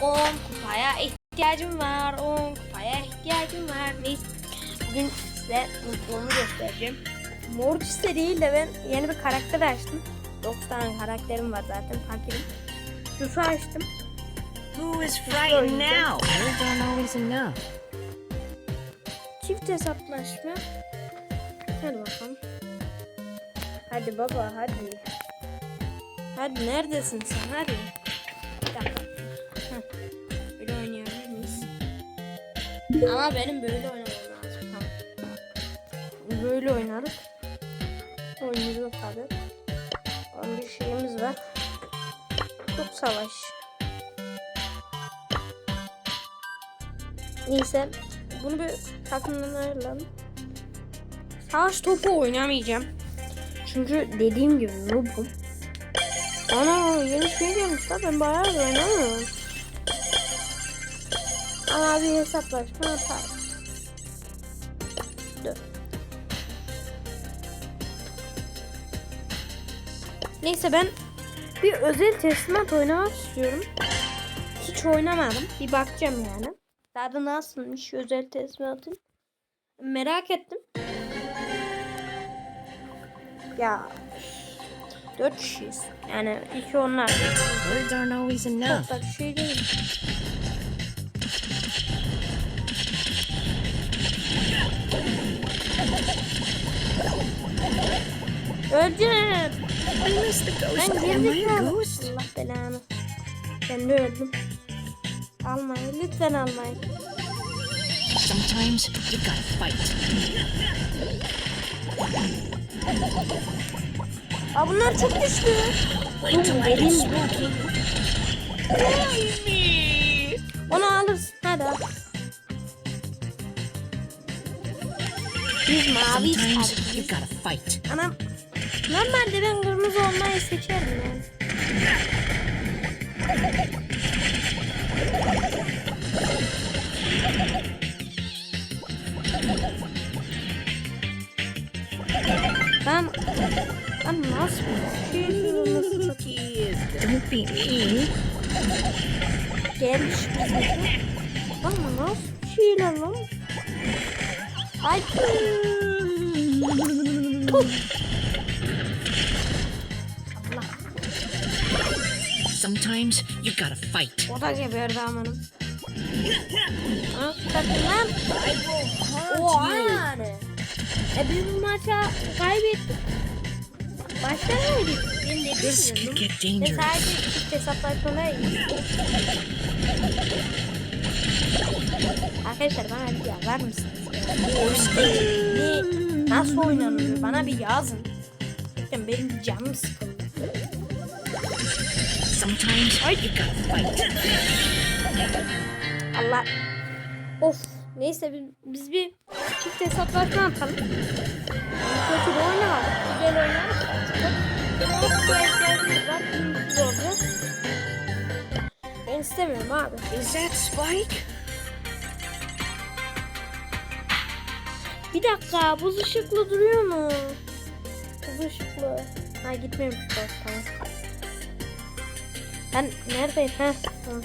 10 kupaya ihtiyacım var. 10 kupaya ihtiyacım var. Neyse. Bugün size mutluluğumu göstereceğim. Mortis'te değil de ben yeni bir karakter açtım. 9 tane karakterim var zaten fakirim. Şusu açtım. Who is frightened now? Words aren't always enough. Çift hesaplaşma. Hadi bakalım. Hadi baba hadi. Hadi neredesin sen hadi. Bir dakika. Ama benim böyle oynamam lazım. Böyle oynarız. Oynuyoruz tabi. Bir şeyimiz var. Çok savaş. Neyse. Bunu bir takımdan ayıralım. Savaş topu oynamayacağım. Çünkü dediğim gibi noobum. Ana yeni şey gelmiş la ben bayağı oynamıyorum. Ama bir hesaplaşma yaparım. Dur. Neyse ben bir özel teslimat oynamak istiyorum. Hiç oynamadım. Bir bakacağım yani. Daha nasılmış özel teslimatın. Merak ettim. Ya dört kişiyiz. Yani iki onlar. Words aren't always enough. Çok da bir şey değil. Öleceğim. I missed the ghost. Ben Am I a gerizekalı. ghost? Allah belanı. Ben de öldüm. Almayın lütfen almayın. Sometimes you gotta fight. Aa bunlar çok güçlü. Benim. Onu alırsın. Hadi al. Biz mavi Sometimes you gotta fight. Anam. Normalde ben kırmızı olmayı seçerim yani. Ben ben nasıl bir şey olması çok iyi. Gelmiş bize. Ama nasıl şeyler lan? Ay. Tut. Sometimes you gotta fight. O da geberdi amanım. Ha, sakın lan. Oha yani. E biz bu maça kaybettik. Başta mıydık? Ben de This could get Ve dangerous. sadece çift hesaplaşmada Arkadaşlar bana bir yazar mısınız? Nasıl oynanıyor? Bana bir yazın. Benim canım sıkıldı. Sometimes you gotta fight. Allah. Of. Neyse biz, biz bir çift hesaplaşma yapalım. Kötü de oynamadık. Güzel oynadık. Çok ihtiyacımız var. Birincisi olacağız. Ben istemiyorum abi. Is that Spike? Bir dakika buz ışıklı duruyor mu? Buz ışıklı. Ha gitmemiş tamam. Ben neredeyim? Ha tamam.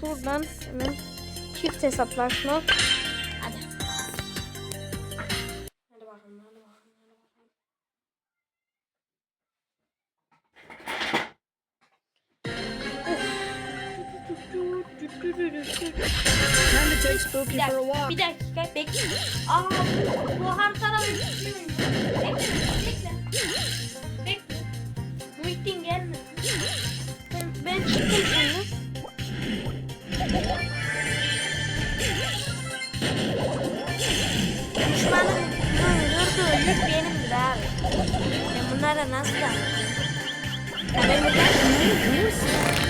Şuradan hemen çift hesaplaşma. Hadi. Hadi bakalım, hadi bakalım, hadi bakalım. Time to take Spooky Bir for a dakika, walk. bir dakika bekle. Aa Da? Ya ben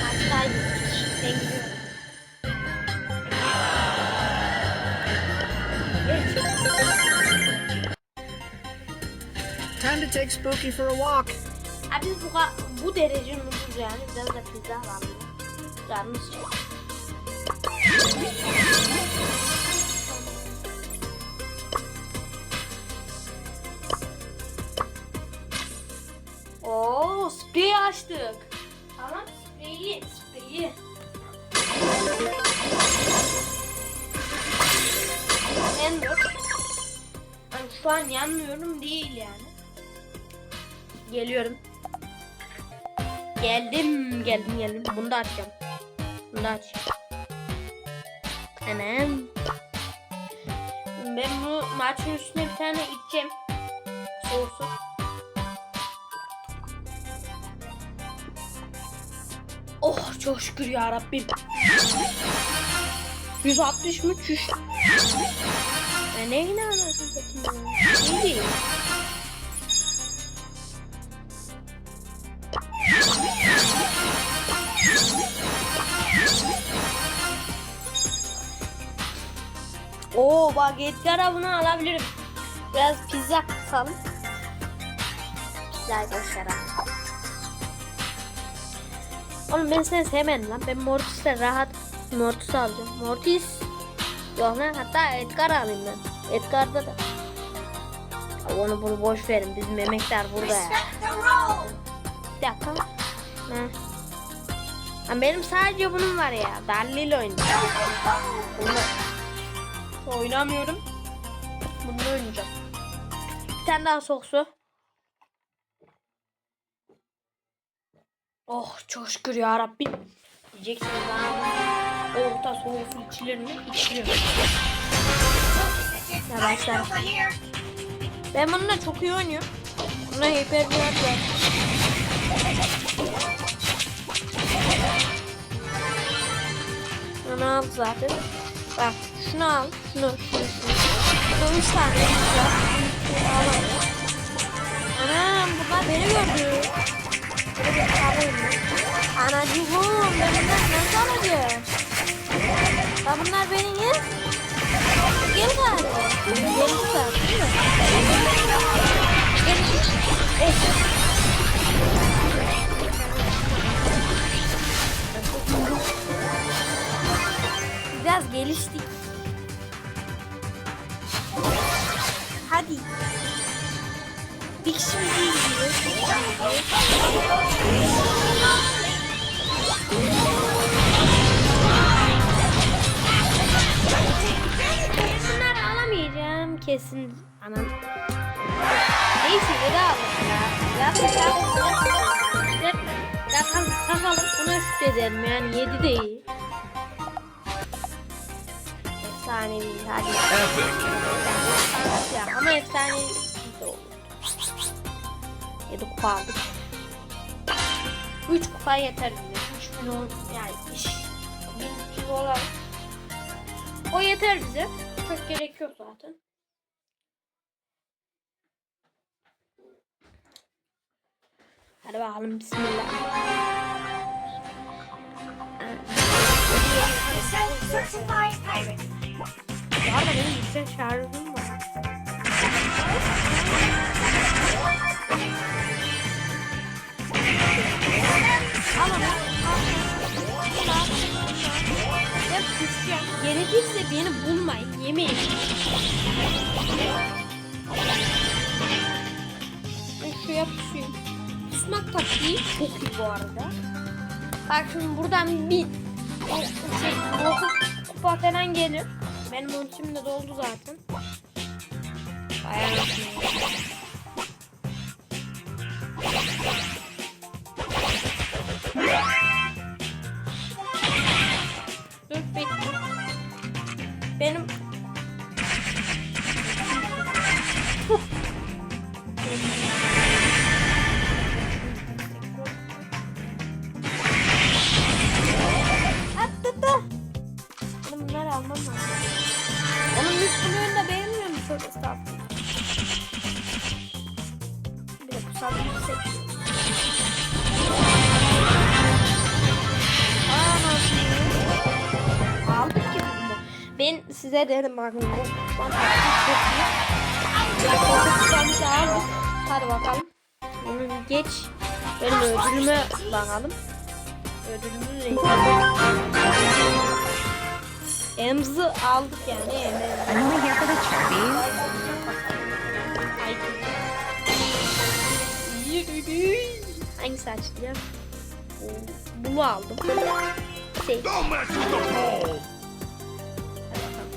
Hadi kaybettik. Ben gidiyorum. Time to take Spooky for a walk. Abi bu, bu derece mutsuz yani. Biraz da pizza alalım. Canımız çekti. Yanmıyorum değil yani. Geliyorum. Geldim, geldim, geldim. Bunu da açacağım. Bunu da açacağım. Anam. Ben bu maçın üstüne bir tane içeceğim. Soğusun. Oh çok şükür ya Rabbim. 160 mı? Ya ne ya. İyi. Oo bak Edgar'a bunu alabilirim. Biraz pizza kısalım. Pizza boşver. Oğlum ben seni sevmedim lan. Ben Mortis'le rahat Mortis alacağım. Mortis. Yok lan hatta Edgar alayım ben. Edgar'da da. Onu bunu boş verin. Bizim emekler burada ya. Bir dakika. Ha. Ha, benim sadece bunun var ya. Darlil oynuyor. Bunu oynamıyorum. Bunu oynayacağım. Bir tane daha soğuk su. Oh çok şükür ya Rabbim. Diyeceksiniz bana orta soğuk su içilir mi? Over here. Ben bununla çok iyi oynuyorum. Buna hiper bir var. Bunu al zaten. Bak şunu al. Şunu, şunu, şunu. Şunu üç tane. al. Anam bunlar beni gördü. Anacığım ben bunları nasıl alacağım? Ya bunlar beni yer. Geldi zaten değil mi? Gel. Eh. Biraz geliştik. Hadi. Bir kişi bizi izliyor. Kesin. Anam. Neyse geri alalım ya. Zaten. Ya kalk- kalkalım. Buna şükredelim yani 7 de iyi. Efsanevi hadi. Ya, ama efsanevi de olur. 7 kupa aldık. 3 kupa yeter bize. 3 milyon yani iş. 1300 dolar. O yeter bize. Çok gerek yok zaten. Hadi bakalım bismillah. Bu arada benim yüksek şarjım var. Al beni bulmayın. Yemeyin. Taktiği çok iyi bu arada. Bak şimdi buradan bir şey, kupa falan gelir. Benim ultim de doldu zaten. Bayağı almam lazım. Onun üstünlüğünü de beğenmiyor musun? Çok estağfurullah. Bir de kusam yüksek. Aa. Ben size dedim bakın. aldık. Hadi bakalım. Bunu geç. Benim ödülüme bakalım. Ödülümüz ne? Emzi aldık yani. Emzi. I'm only here for the. Yürü. Hangisi açacağım? Bu- Bunu aldım. Şey. Don't mess with the ball! Hadi bakalım.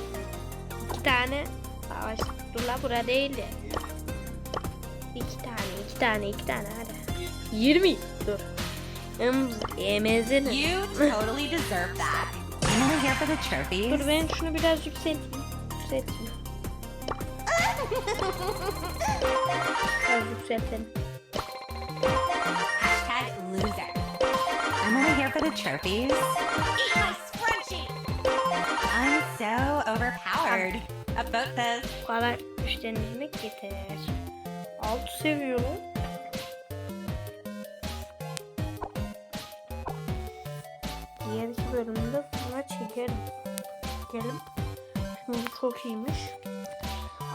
İki tane savaş. Dur la bura değildi. İki tane, iki tane, iki tane hadi. 20. Dur. Hmm, Yemezini. You totally deserve that. Dur ben şunu biraz yükselteyim. Yükselteyim. Biraz yükseltelim. Hashtag loser. I'm only here for the trophies. Eat my scrunchie. I'm so overpowered. About this. Bu kadar güçlendirmek yeter. Alt seviyor. Diğer iki bölümde çekerim. Çekelim. Şimdi çok iyiymiş.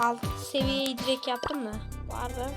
Alt seviyeyi direkt yaptım da. Bu arada